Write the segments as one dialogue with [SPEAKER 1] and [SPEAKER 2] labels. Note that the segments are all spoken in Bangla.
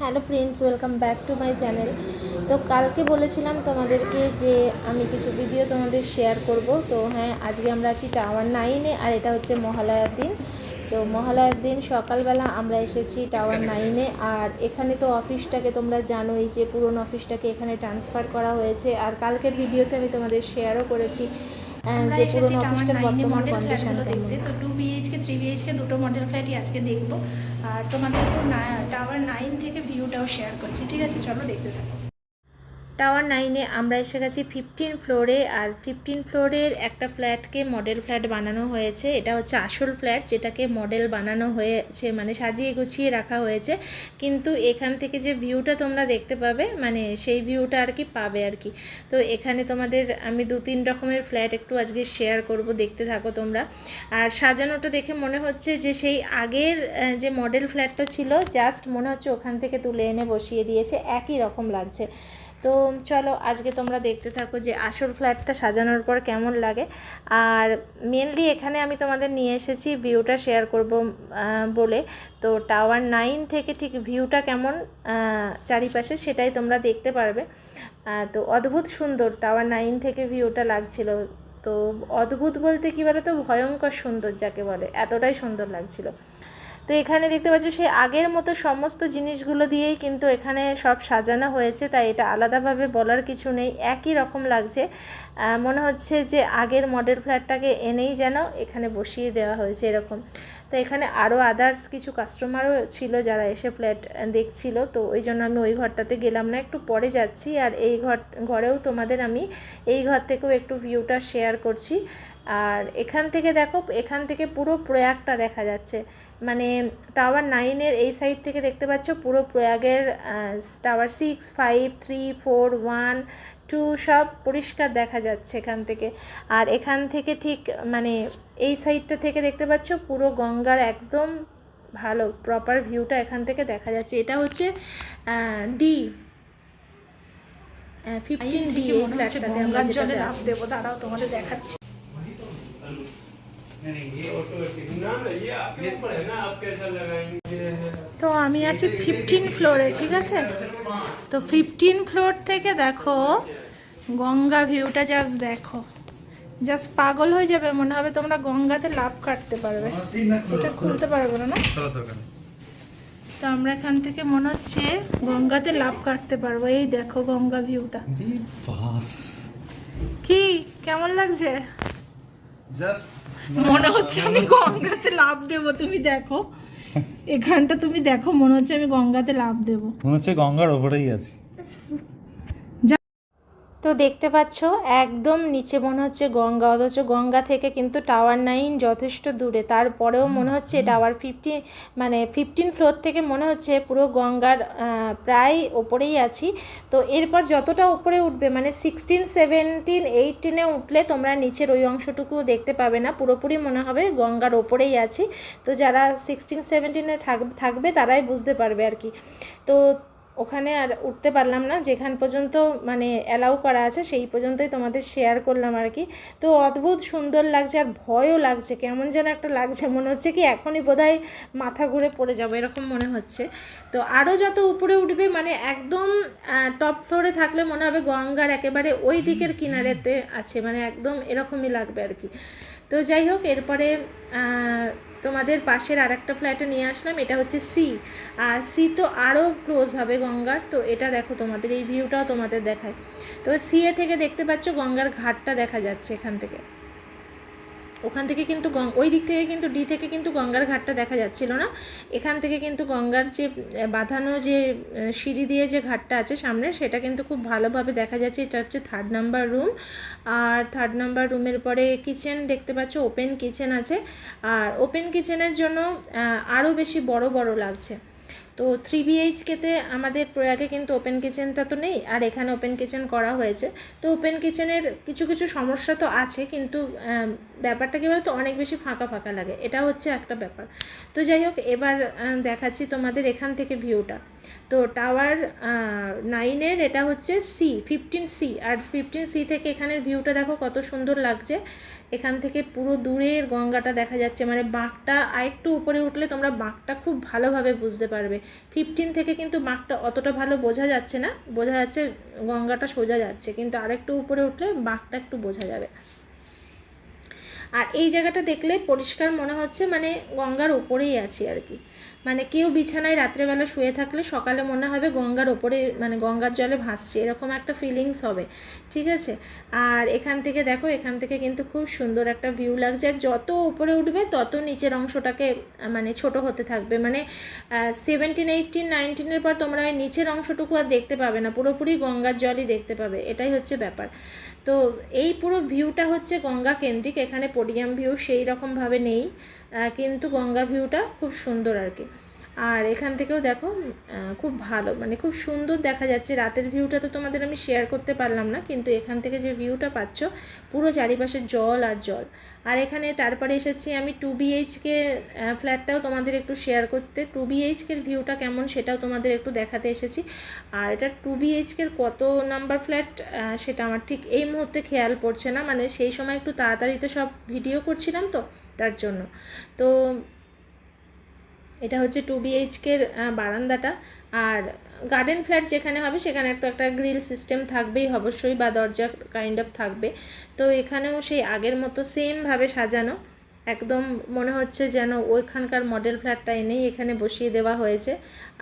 [SPEAKER 1] Hello friends welcome back to my channel. তো কালকে বলেছিলাম তোমাদেরকে যে আমি কিছু ভিডিও তোমাদের শেয়ার করব। তো হ্যাঁ আজকে আমরা আছি টাওয়ার নাইনে আর এটা হচ্ছে মহালয়ার দিন তো মহালয়ার দিন সকালবেলা আমরা এসেছি টাওয়ার নাইনে আর এখানে তো অফিসটাকে তোমরা জানোই যে পুরনো অফিসটাকে এখানে ট্রান্সফার করা হয়েছে আর কালকের ভিডিওতে আমি তোমাদের শেয়ারও করেছি যে পুরনো অফিসটার বর্তমান
[SPEAKER 2] মডেল
[SPEAKER 1] কন্ডিশন
[SPEAKER 2] দেখতে। তো টু বিএইচকে থ্রি বিএইচকে দুটো মডেল ফ্ল্যাটই আজকে দেখব। আর তোমাদেরকেও টাওয়ার নাইন থেকে ভিউটাও শেয়ার করছি। ঠিক আছে চলো দেখতে থাকো।
[SPEAKER 1] টাওয়ার নাইনে আমরা এসে গেছি ফিফটিন ফ্লোরে আর ফিফটিন ফ্লোরের একটা ফ্ল্যাটকে মডেল ফ্ল্যাট বানানো হয়েছে। এটা হচ্ছে আসল ফ্ল্যাট, যেটাকে মডেল বানানো হয়েছে মানে সাজিয়ে গুছিয়ে রাখা হয়েছে। কিন্তু এখান থেকে যে ভিউটা তোমরা দেখতে পাবে মানে সেই ভিউটা আর কি পাবে আর কি। তো এখানে তোমাদের আমি দু তিন রকমের ফ্ল্যাট একটু আজকে শেয়ার করব, দেখতে থাকো তোমরা। আর সাজানোটা দেখে মনে হচ্ছে যে সেই আগের যে মডেল ফ্ল্যাটটা ছিল জাস্ট মনে হচ্ছে ওখান থেকে তুলে এনে বসিয়ে দিয়েছে। একই রকম লাগছে। তো চলো, আজকে তোমরা দেখতে থাকো যে আসল ফ্ল্যাটটা সাজানোর পর কেমন লাগে। আর মেনলি এখানে আমি তোমাদের নিয়ে এসেছি ভিউটা শেয়ার করব বলে। তো টাওয়ার নাইন থেকে ঠিক ভিউটা কেমন চারিপাশে সেটাই তোমরা দেখতে পারবে। তো অদ্ভুত সুন্দর টাওয়ার নাইন থেকে ভিউটা লাগছিল। তো অদ্ভুত বলতে কী বলো তো ভয়ঙ্কর সুন্দর যাকে বলে। এতটাই সুন্দর লাগছিল। তো এখানে দেখতে পাচ্ছ সেই আগের মতো সমস্ত জিনিসগুলো দিয়েই কিন্তু এখানে সব সাজানো হয়েছে, তাই এটা আলাদাভাবে বলার কিছু নেই। একই রকম লাগছে। মনে হচ্ছে যে আগের মডেল ফ্ল্যাটটাকে এনেই যেন এখানে বসিয়ে দেওয়া হয়েছে এরকম। তো এখানে আরও আদার্স কিছু কাস্টমারও ছিল যারা এসে ফ্ল্যাট দেখছিল। তো ওই জন্য আমি ওই ঘরটাতে গেলাম না, একটু পরে যাচ্ছি। আর এই ঘর, ঘরেও তোমাদের আমি এই ঘর থেকেও একটু ভিউটা শেয়ার করছি। আর এখান থেকে দেখো, এখান থেকে পুরো প্রয়াগটা দেখা যাচ্ছে। মানে টাওয়ার নাইনের এই সাইড থেকে দেখতে পাচ্ছ, পুরো প্রয়াগের tower six five three four one two সব পরিষ্কার দেখা যাচ্ছে এখান থেকে। আর এখান থেকে ঠিক মানে এই সাইডটা থেকে দেখতে পাচ্ছ পুরো গঙ্গার একদম ভালো প্রপার ভিউটা এখান থেকে দেখা যাচ্ছে। এটা হচ্ছে ডি ফিফটিন ডি এই ফ্ল্যাটটাতে আমরা
[SPEAKER 2] দেবো দাঁড়াও তোমাদের দেখাচ্ছি। তো আমি আছি ফিফটিন ফ্লোরে ঠিক আছে? তো ফিফটিন ফ্লোর থেকে দেখো গঙ্গা ভিউটা জাস্ট দেখো। জাস্ট পাগল হয়ে যাবে মনে হবে তোমরা গঙ্গাতে লাভ কাটতে পারবে। এটা খুলতে পারব না না? তো আমরা এখান থেকে মনে হচ্ছে গঙ্গাতে লাভ কাটতে পারব। এই দেখো গঙ্গা ভিউটা কি? কেমন লাগছে?
[SPEAKER 3] জাস্ট
[SPEAKER 2] মনে হচ্ছে আমি গঙ্গাতে লাভ দেবো তুমি দেখো। এখানটা তুমি দেখো মনে হচ্ছে আমি গঙ্গাতে লাভ দেবো।
[SPEAKER 3] মনে হচ্ছে গঙ্গার ওপরেই আছি।
[SPEAKER 1] তো দেখতে পাচ্ছ একদম নিচে মনে হচ্ছে গঙ্গা অথচ গঙ্গা থেকে কিন্তু টাওয়ার নাইন যথেষ্ট দূরে। তারপরেও মনে হচ্ছে টাওয়ার ফিফটি মানে ফিফটিন ফ্লোর থেকে মনে হচ্ছে পুরো গঙ্গার প্রায় ওপরেই আছি। তো এরপর যতটা উপরে উঠবে মানে সিক্সটিন সেভেন্টিন এইটিনে উঠলে তোমরা নিচের ওই অংশটুকু দেখতে পাবে না। পুরোপুরি মনে হবে গঙ্গার ওপরেই আছি। তো যারা সিক্সটিন সেভেন্টিনে থাকবে তারাই বুঝতে পারবে আর কি। তো ওখানে আর উঠতে পারলাম না। যেখান পর্যন্ত মানে অ্যালাউ করা আছে সেই পর্যন্তই তোমাদের শেয়ার করলাম আর কি। তো অদ্ভুত সুন্দর লাগছে আর ভয়ও লাগছে। কেমন যেন একটা লাগছে। মনে হচ্ছে কি এখনই বোধহয় মাথা ঘুরে পড়ে যাব এরকম মনে হচ্ছে। তো আরও যত উপরে উঠবে মানে একদম টপ ফ্লোরে থাকলে মনে হবে গঙ্গার একেবারে ওই দিকের কিনারেতে আছে। মানে একদম এরকমই লাগবে আর কি। তো যাই হোক, এরপরে তোমাদের পাশের আর একটা ফ্ল্যাটে নিয়ে আসলাম, এটা হচ্ছে সি আর সি তো আরও ক্লোজ হবে গঙ্গার, তো এটা দেখো তোমাদের, এই ভিউটাও তোমাদের দেখায়। তো সি এ থেকে দেখতে পাচ্ছ গঙ্গার ঘাটটা দেখা যাচ্ছে এখান থেকে। ওখান থেকে কিন্তু ওই দিক থেকে কিন্তু ডি থেকে কিন্তু গঙ্গার ঘাটটা দেখা যাচ্ছিল না। এখান থেকে কিন্তু গঙ্গার যে বাঁধানো যে সিঁড়ি দিয়ে যে ঘাটটা আছে সামনে, সেটা কিন্তু খুব ভালোভাবে দেখা যাচ্ছে। এটা হচ্ছে থার্ড নাম্বার রুম আর থার্ড নাম্বার রুমের পরে কিচেন দেখতে পাচ্ছ ওপেন কিচেন আছে। আর ওপেন কিচেনের জন্য আরও বেশি বড় বড় লাগছে। তো থ্রি বিএইচকেতে আমাদের প্রয়াগে কিন্তু ওপেন কিচেনটা তো নেই, আর এখানে ওপেন কিচেন করা হয়েছে। তো ওপেন কিচেনের কিছু কিছু সমস্যা তো আছে, কিন্তু ব্যাপারটা কী বলতো, অনেক বেশি ফাঁকা ফাঁকা লাগে। এটা হচ্ছে একটা ব্যাপার। তো যাই হোক, এবার দেখাচ্ছি তোমাদের এখান থেকে ভিউটা। তো টাওয়ার নাইনের এটা হচ্ছে সি, ফিফটিন সি। আর ফিফটিন সি থেকে এখানের ভিউটা দেখো কত সুন্দর লাগছে। এখান থেকে পুরো দূরের গঙ্গাটা দেখা যাচ্ছে। মানে বাঁকটা আরেকটু উপরে উঠলে তোমরা বাঁকটা খুব ভালোভাবে বুঝতে পারবে। ফিফটিন থেকে কিন্তু বাঁকটা অতটা ভালো বোঝা যাচ্ছে না। বোঝা যাচ্ছে গঙ্গাটা সোজা যাচ্ছে, কিন্তু আরেকটু উপরে উঠলে বাঁকটা একটু বোঝা যাবে। আর এই জায়গাটা দেখলে পরিষ্কার মনে হচ্ছে মানে গঙ্গার ওপরেই আছি আর কি। মানে কেউ বিছানায় রাত্রেবেলা শুয়ে থাকলে সকালে মনে হবে গঙ্গার ওপরে মানে গঙ্গার জলে ভাসছে, এরকম একটা ফিলিংস হবে, ঠিক আছে? আর এখান থেকে দেখো, এখান থেকে কিন্তু খুব সুন্দর একটা ভিউ লাগছে, আর যত উপরে উঠবে তত নিচের অংশটাকে মানে ছোট হতে থাকবে মানে সেভেন্টিন এইটিন নাইনটিনের পর তোমরা ওই নিচের অংশটুকু আর দেখতে পাবে না, পুরোপুরি গঙ্গার জলই দেখতে পাবে, এটাই হচ্ছে ব্যাপার। তো এই পুরো ভিউটা হচ্ছে গঙ্গা কেন্দ্রিক, এখানে পোডিয়াম ভিউ সেই রকমভাবে নেই। কিন্তু গঙ্গা ভিউটা খুব সুন্দর আর কি। আর এখান থেকেও দেখো খুব ভালো মানে খুব সুন্দর দেখা যাচ্ছে। রাতের ভিউটা তো তোমাদের আমি শেয়ার করতে পারলাম না, কিন্তু এখান থেকে যে ভিউটা পাচ্ছ, পুরো চারিপাশে জল আর জল। আর এখানে তারপরে এসেছি আমি টু বিএইচকে ফ্ল্যাটটাও তোমাদের একটু শেয়ার করতে। টু বিএইচকের ভিউটা কেমন সেটাও তোমাদের একটু দেখাতে এসেছি। আর এটা টু বিএইচকের কত নাম্বার ফ্ল্যাট সেটা আমার ঠিক এই মুহূর্তে খেয়াল পড়ছে না। মানে সেই সময় একটু তাড়াতাড়িতে সব ভিডিও করছিলাম তো তার জন্য। তো এটা হচ্ছে টু বিএইচকের বারান্দাটা। আর গার্ডেন ফ্ল্যাট যেখানে হবে, সেখানে তো একটা গ্রিল সিস্টেম থাকবেই অবশ্যই, বা দরজা কাইন্ড অফ থাকবে। তো এখানেও সেই আগের মতো সেমভাবে সাজানো। একদম মনে হচ্ছে যেন ওইখানকার মডেল ফ্ল্যাটটা এনেই এখানে বসিয়ে দেওয়া হয়েছে।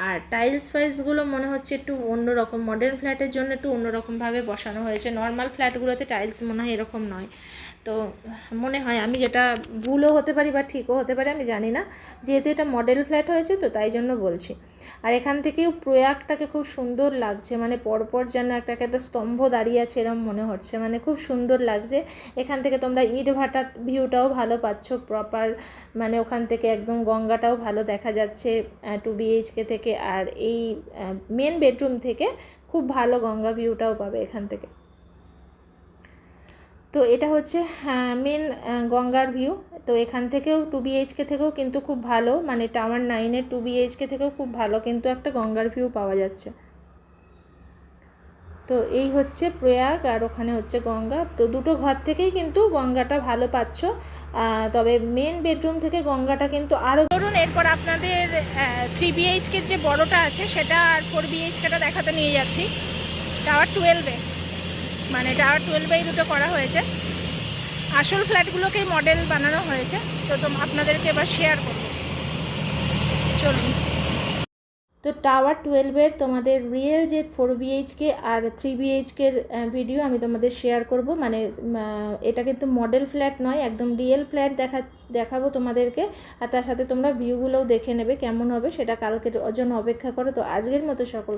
[SPEAKER 1] আর টাইলস ফাইলসগুলো মনে হচ্ছে একটু অন্যরকম মডার্ন ফ্ল্যাটের জন্য একটু অন্যরকমভাবে বসানো হয়েছে। নর্মাল ফ্ল্যাটগুলোতে টাইলস মনে হয় এরকম নয়। তো মনে হয় আমি যেটা ভুলও হতে পারি বা ঠিকও হতে পারে, আমি জানি না। যেহেতু এটা মডেল ফ্ল্যাট হয়েছে, তো তাই জন্য বলছি। আর এখান থেকেও প্রয়াগটাকে খুব সুন্দর লাগছে। মানে পরপর যেন একটা একটা স্তম্ভ দাঁড়িয়ে আছে এরকম মনে হচ্ছে। মানে খুব সুন্দর লাগছে। এখান থেকে তোমরা ইট ভাটার ভিউটাও ভালো পাচ্ছ। প্রপার মানে ওখান থেকে একদম গঙ্গাটাও ভালো দেখা যাচ্ছে টু বিএইচকে থেকে। আর এই মেন বেডরুম থেকে খুব ভালো গঙ্গা ভিউটাও পাবে এখান থেকে। তো এটা হচ্ছে মেন গঙ্গার ভিউ তো এখান থেকেও টু বিএইচকে থেকেও কিন্তু খুব ভালো মানে টাওয়ার নাইনের টু বিএইচকে থেকেও খুব ভালো, কিন্তু একটা গঙ্গার ভিউ পাওয়া যাচ্ছে। তো এই হচ্ছে প্রয়াগ আর ওখানে হচ্ছে গঙ্গা। তো দুটো ঘর থেকেই কিন্তু গঙ্গাটা ভালো পাচ্ছ। তবে মেন বেডরুম থেকে গঙ্গাটা কিন্তু আরও
[SPEAKER 2] ধরুন, এরপর আপনাদের থ্রি বিএইচকে যে বড়টা আছে, সেটা আর ফোর বিএইচকেটা দেখাতে নিয়ে যাচ্ছি। টাওয়ার টুয়েলভে মানে টাওয়ার টুয়েলভেই দুটো করা হয়েছে। আসল ফ্ল্যাটগুলোকেই মডেল বানানো হয়েছে। তো আপনাদেরকে এবার শেয়ার করব। চলুন।
[SPEAKER 1] তো টাওয়ার টুয়েলভের তোমাদের রিয়েল যে ফোর বিএইচকে আর থ্রি বিএইচকের ভিডিও আমি তোমাদের শেয়ার করব। মানে এটা কিন্তু মডেল ফ্ল্যাট নয়, একদম রিয়েল ফ্ল্যাট দেখা, দেখাবো তোমাদেরকে। আর তার সাথে তোমরা ভিউগুলোও দেখে নেবে, কেমন হবে সেটা কালকের জন্য অপেক্ষা করো। তো আজকের মতো সকল